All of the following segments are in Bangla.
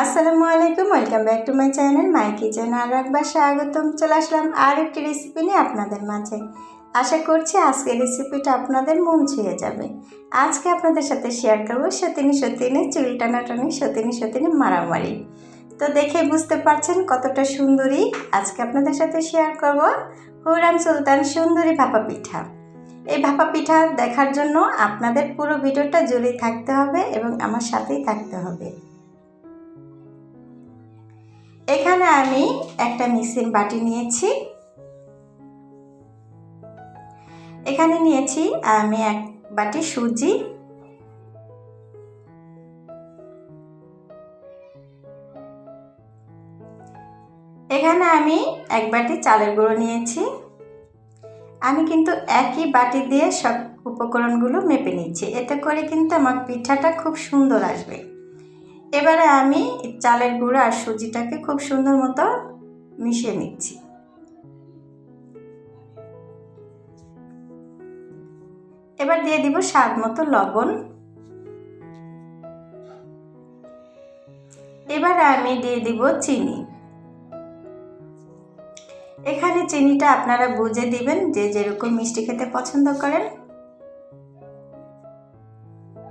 আসসালামু আলাইকুম welcome back to my channel my kitchen আর একবার স্বাগতম। চলে আসলাম আর একটি রেসিপি নিয়ে আপনাদের মাঝে। আশা করছি আজকের রেসিপিটা আপনাদের মন ছুঁয়ে যাবে। আজকে আপনাদের সাথে শেয়ার করব সতিনী সতিনী, চুল টানাটানি, সতিনী সতিনী মারামারি। তো দেখে বুঝতে পারছেন কতটা সুন্দরী আজকে আপনাদের সাথে শেয়ার করব। হুরাম সুলতান সুন্দরী ভাপা পিঠা। এই ভাপা পিঠা দেখার জন্য আপনাদের পুরো ভিডিওটা জুড়ে থাকতে হবে এবং আমার সাথেই থাকতে হবে। এখানে আমি একটা মিক্সিং বাটি নিয়েছি। এখানে নিয়েছি আমি এক বাটি সুজি। এখানে আমি এক বাটি চালের গুঁড়ো নিয়েছি। আমি কিন্তু একই বাটি দিয়ে সব উপকরণগুলো মেপে নিচ্ছি। এতে করে কিন্তু আমার পিঠাটা খুব সুন্দর আসবে। এবারে আমি চালের গুঁড়ো আর সুজিটাকে খুব সুন্দর মতো মিশিয়ে নিচ্ছি। এবার দিয়ে দিব স্বাদ মতো লবণ। এবার আমি দিয়ে দিব চিনি। এখানে চিনিটা আপনারা বুঝে দিবেন যে যেরকম মিষ্টি খেতে পছন্দ করেন।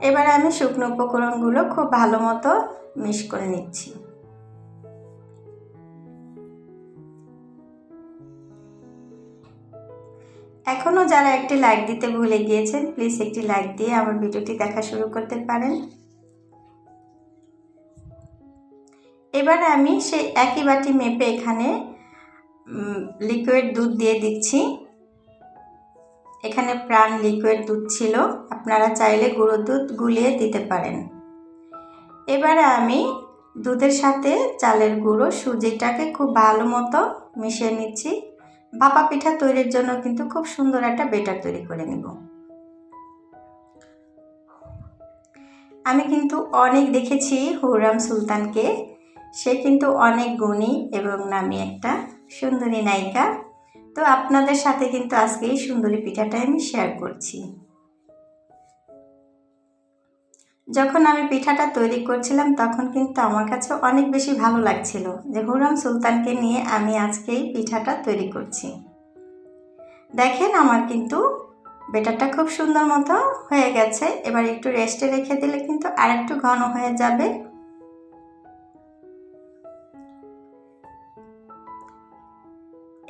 এবার আমি শুকনো উপকরণগুলো খুব ভালো মতো মিশ করে নিচ্ছি। এখনও যারা একটি লাইক দিতে ভুলে গিয়েছেন, প্লিজ একটি লাইক দিয়ে আমার ভিডিওটি দেখা শুরু করতে পারেন। এবার আমি সেই একই বাটি মেপে এখানে লিকুইড দুধ দিয়ে দিচ্ছি। এখানে প্রাণ লিকুইড দুধ ছিল। আপনারা চাইলে গুঁড়ো দুধ গুলিয়ে দিতে পারেন। এবারে আমি দুধের সাথে চালের গুঁড়ো সুজিটাকে খুব ভালো মতো মিশিয়ে নিচ্ছি। ভাপা পিঠা তৈরির জন্য কিন্তু খুব সুন্দর একটা বেটার তৈরি করে নেব। আমি কিন্তু অনেক দেখেছি হুরাম সুলতানকে। সে কিন্তু অনেক গুণী এবং নামি একটা সুন্দরী নায়িকা। তো আপনাদের সাথে কিন্তু আজকে এই সুন্দরী পিঠাটা আমি শেয়ার করছি। যখন আমি পিঠাটা তৈরি করছিলাম, তখন কিন্তু আমার কাছে অনেক বেশি ভালো লাগছিল যে হুরাম সুলতানকে নিয়ে আমি আজকে এই পিঠাটা তৈরি করছি। দেখেন আমার কিন্তু বেটারটা খুব সুন্দর মতো হয়ে গেছে। এবার একটু রেস্টে রেখে দিলে কিন্তু আরেকটু ঘন হয়ে যাবে।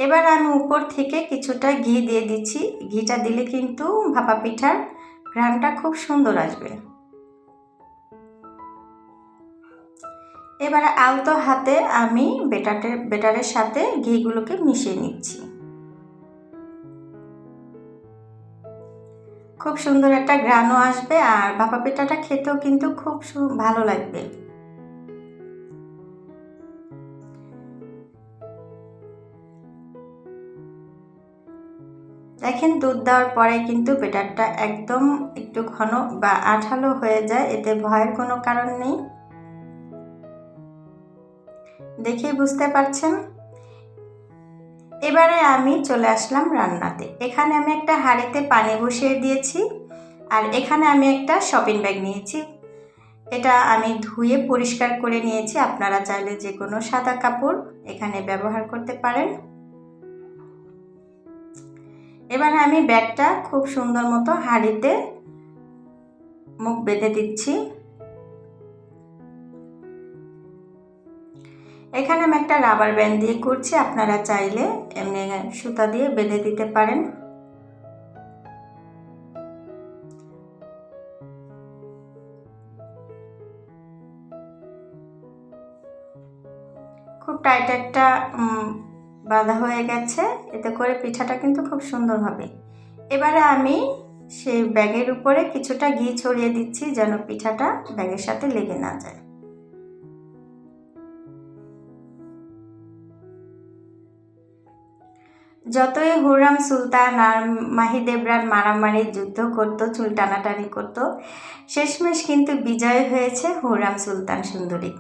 এবার আমি উপর থেকে কিছুটা ঘি দিয়ে দিচ্ছি। ঘিটা দিলে কিন্তু ভাপা পিঠার ঘ্রানটা খুব সুন্দর আসবে। এবারে আলতো হাতে আমি বেটারের বেটারের সাথে ঘিগুলোকে মিশিয়ে নিচ্ছি। খুব সুন্দর একটা গ্রানও আসবে আর ভাপা পিঠাটা খেতেও কিন্তু খুব ভালো লাগবে। দেখেন, দুধ দেওয়ার পরে কিন্তু বেটারটা একদম একটু ঘন বা আঠালো হয়ে যায়, এতে ভয়ের কোনো কারণ নেই। দেখেই বুঝতে পারছেন? এবারে আমি চলে আসলাম রান্নাতে। এখানে আমি একটা হাঁড়িতে পানি বসিয়ে দিয়েছি আর এখানে আমি একটা শপিং ব্যাগ নিয়েছি। এটা আমি ধুয়ে পরিষ্কার করে নিয়েছি। আপনারা চাইলে যে কোনো সাদা কাপড় এখানে ব্যবহার করতে পারেন। এবার আমি ব্যাগটা খুব সুন্দর মতো হাঁড়িতে মুখ বেঁধে দিচ্ছি। এখানে আমি একটা রাবার ব্যান্ড দিয়ে করছি আপনারা চাইলে এমনি সুতা দিয়ে বেঁধে দিতে পারেন। খুব টাইট একটা বাঁধা হয়ে গেছে। এতে করে পিঠাটা কিন্তু খুব সুন্দর হবে। এবারে আমি সেই ব্যাগের উপরে কিছুটা ঘি ছড়িয়ে দিচ্ছি যেন পিঠাটা ব্যাগের সাথে লেগে না যায়। যতই হুরাম সুলতান আর মাহিদেবরান মারামারি যুদ্ধ করতো, চুল টানাটানি করতো, শেষমেশ কিন্তু বিজয় হয়েছে হুরাম সুলতান সুন্দরী।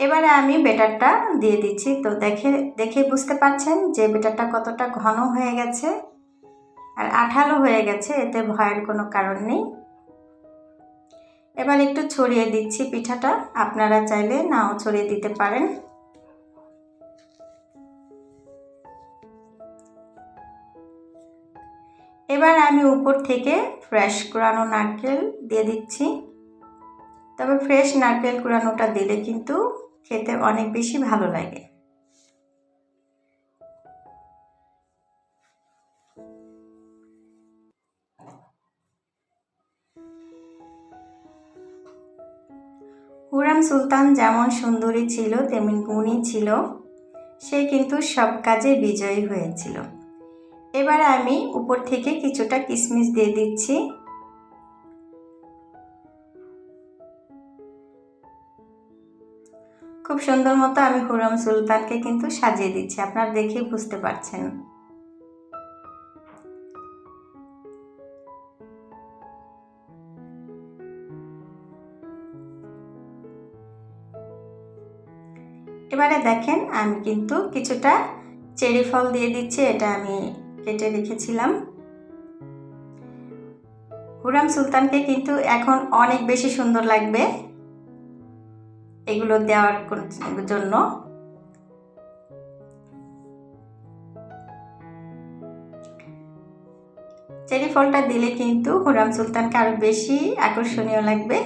এবারে আমি বেটারটা দিয়ে দিচ্ছি। তো দেখে দেখে বুঝতে পারছেন যে বেটারটা কতটা ঘন হয়ে গেছে আর আঠালো হয়ে গেছে, এতে ভয়ের কোনো কারণ নেই। এবার একটু ছড়িয়ে দিচ্ছি পিঠাটা। আপনারা চাইলে নাও ছড়িয়ে দিতে পারেন। এবার আমি উপর থেকে ফ্রেশ কুড়ানো নারকেল দিয়ে দিচ্ছি। তবে ফ্রেশ নারকেল কুড়ানোটা দিলে কিন্তু খেতে অনেক বেশি ভালো লাগে। হুরাম সুলতান যেমন সুন্দরী ছিল, তেমন গুণী ছিল। সে কিন্তু সব কাজে বিজয়ী হয়েছিল। এবার আমি উপর থেকে কিছুটা কিশমিশ দিয়ে দিচ্ছি। খুব সুন্দর মতো আমি হুরম সুলতানকে কিন্তু সাজিয়ে দিচ্ছি, আপনারা দেখেই বুঝতে পারছেন। এবারে দেখেন আমি কিন্তু কিছুটা চেরি ফল দিয়ে দিচ্ছি, এটা আমি কেটে রেখেছিলাম। হুরাম সুলতানকে কিন্তু এখন অনেক বেশি সুন্দর লাগবে। এগুলো দেওয়ার জন্য। চেরি ফলটা দিলে কিন্তু হুরাম সুলতানকে আরও বেশি আকর্ষণীয় লাগবে।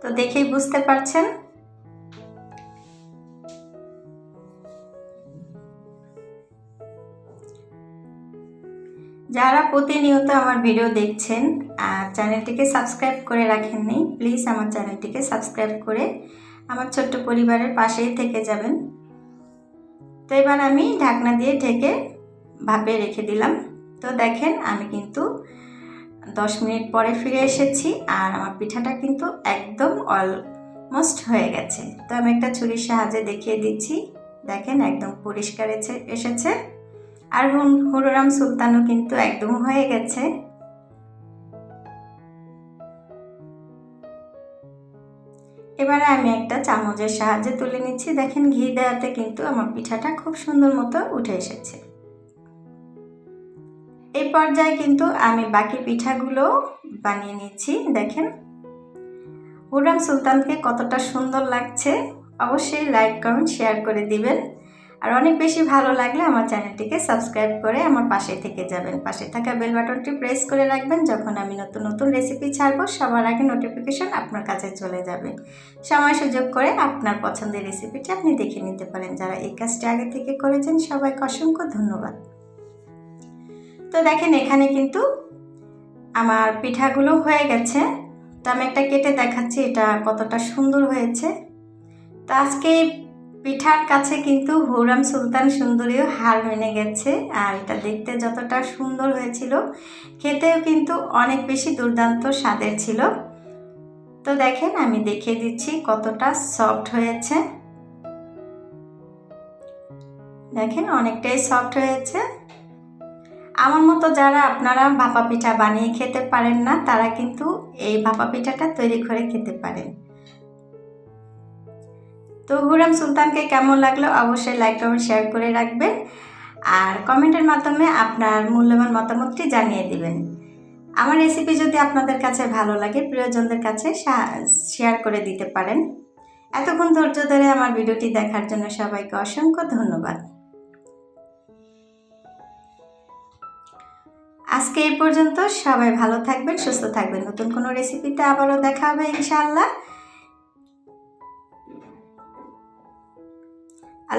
তো দেখেই বুঝতে পারছেন। যারা প্রতিনিয়ত আমার ভিডিও দেখছেন আর চ্যানেলটিকে সাবস্ক্রাইব করে রাখেননি, প্লিজ আমার চ্যানেলটিকে সাবস্ক্রাইব করে আমার ছোট্ট পরিবারের পাশেই থেকে যাবেন। তো এবার আমি ঢাকনা দিয়ে ঢেকে ভাপে রেখে দিলাম। তো দেখেন, আমি কিন্তু দশ মিনিট পরে ফিরে এসেছি আর আমার পিঠাটা কিন্তু একদম অলমোস্ট হয়ে গেছে। তো আমি একটা ছুরির সাহায্যে দেখিয়ে দিচ্ছি। দেখেন, একদম পরিষ্কার এসেছে। আর হুররাম সুলতানও কিন্তু একদম হয়ে গেছে। এবারে আমি একটা চামচের সাহায্যে তুলে নিচ্ছি। দেখেন, ঘি দেওয়াতে কিন্তু আমার পিঠাটা খুব সুন্দর মতো উঠে এসেছে। এই পর্যায়ে কিন্তু আমি বাকি পিঠাগুলো বানিয়ে নিচ্ছি। দেখেন হুরাম সুলতানকে কতটা সুন্দর লাগছে। অবশ্যই লাইক, কমেন্ট, শেয়ার করে দিবেন। আর অনেক বেশি ভালো লাগলে আমার চ্যানেলটিকে সাবস্ক্রাইব করে আমার পাশে থেকে যাবেন। পাশে থাকা বেল বাটনটি প্রেস করে রাখবেন যখন আমি নতুন নতুন রেসিপি ছাড়বো, সবার আগে নোটিফিকেশন আপনার কাছে চলে যাবে। সময় সুযোগ করে আপনার পছন্দের রেসিপিটি আপনি দেখে নিতে পারেন। যারা এই কাজটি আগে থেকে করেছেন, সবাইকে অসংখ্য ধন্যবাদ। তো দেখেন, এখানে কিন্তু আমার পিঠাগুলো হয়ে গেছে। তো আমি একটা কেটে দেখাচ্ছি, এটা কতটা সুন্দর হয়েছে। তো আজকে পিঠার কাছে কিন্তু হুরাম সুলতান সুন্দরীও হার মেনে গেছে, আর এটা দেখতে যতটা সুন্দর হয়েছিল, খেতেও কিন্তু অনেক বেশি দুর্দান্ত স্বাদের ছিল। তো দেখেন, আমি দেখিয়ে দিচ্ছি কতটা সফট হয়েছে। দেখেন, অনেকটাই সফট হয়েছে। আমার মতো যারা আপনারা ভাপা পিঠা বানিয়ে খেতে পারেন না, তারা কিন্তু এই ভাপা পিঠাটা তৈরি করে খেতে পারেন। তো হুরাম সুলতানকে কেমন লাগল অবশ্যই লাইক কমেন্ট শেয়ার করে রাখবেন। আর কমেন্টের মাধ্যমে আপনার মূল্যবান মতামতটি জানিয়ে দিবেন। আমার রেসিপি যদি আপনাদের কাছে ভালো লাগে, প্রিয়জনদের কাছে শেয়ার করে দিতে পারেন। এতক্ষণ ধৈর্য ধরে আমার ভিডিওটি দেখার জন্য সবাইকে অসংখ্য ধন্যবাদ। আজকে এই পর্যন্ত সবাই ভালো থাকবেন, সুস্থ থাকবেন। নতুন কোনো রেসিপিতে আবারও দেখা হবে ইনশাআল্লাহ।